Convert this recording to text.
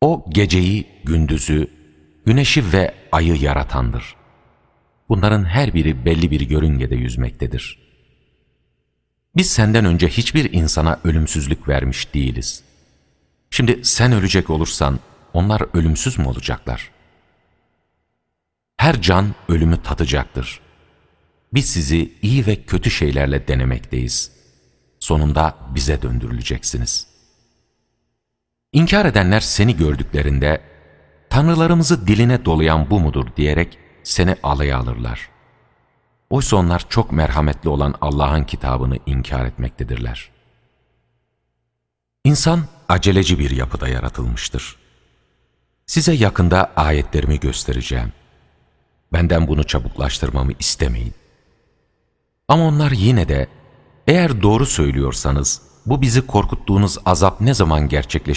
O geceyi, gündüzü, güneşi ve ayı yaratandır. Bunların her biri belli bir yörüngede yüzmektedir. Biz senden önce hiçbir insana ölümsüzlük vermiş değiliz. Şimdi sen ölecek olursan onlar ölümsüz mü olacaklar? Her can ölümü tadacaktır. Biz sizi iyi ve kötü şeylerle denemekteyiz. Sonunda bize döndürüleceksiniz. İnkar edenler seni gördüklerinde, Tanrılarımızı diline dolayan bu mudur diyerek seni alaya alırlar. Oysa onlar çok merhametli olan Allah'ın kitabını inkar etmektedirler. İnsan aceleci bir yapıda yaratılmıştır. Size yakında ayetlerimi göstereceğim. Benden bunu çabuklaştırmamı istemeyin. Ama onlar yine de eğer doğru söylüyorsanız bu bizi korkuttuğunuz azap ne zaman gerçekleşecek